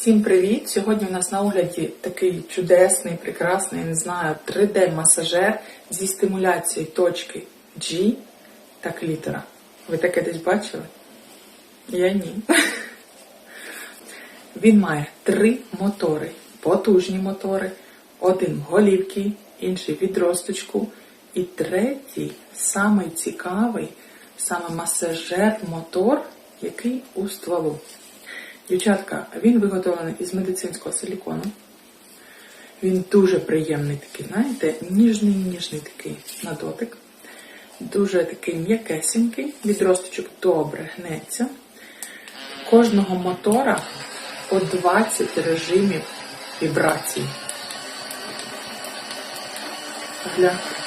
Всім привіт! Сьогодні у нас на огляді такий чудесний, прекрасний, не знаю, 3D-масажер зі стимуляцією точки G та клітора. Ви таке десь бачили? Я ні. Він має три мотори, потужні мотори, один в голівці, інший відросточку, і третій, самий цікавий, саме масажер-мотор, який у стволу. Дівчатка, він виготовлений із медицинського силікону. Він дуже приємний такий, знаєте, ніжний, ніжний такий на дотик. Дуже такий м'якесенький, відросточок добре гнеться. Кожного мотора по 20 режимів вібрацій. Гляньте.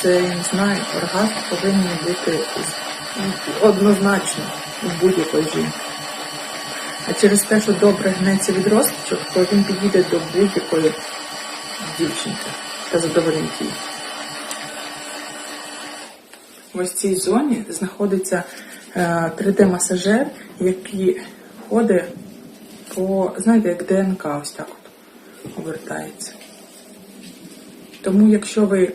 Це, не знаю, оргазм повинен бути однозначно у будь-якої жінки. А через те, що добре гнеться від відросточок, то він підійде до будь-якої дівчинки та задовольнить її. В ось цій зоні знаходиться е, 3D-масажер, який ходить по, знаєте, як ДНК, ось так от обертається. Тому якщо ви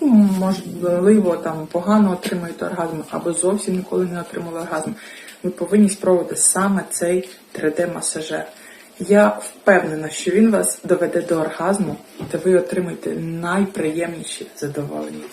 ну, можливо там погано отримуєте оргазм або зовсім ніколи не отримали оргазм, ви повинні спробувати саме цей 3D-масажер. Я впевнена, що він вас доведе до оргазму, та ви отримаєте найприємніші задоволення.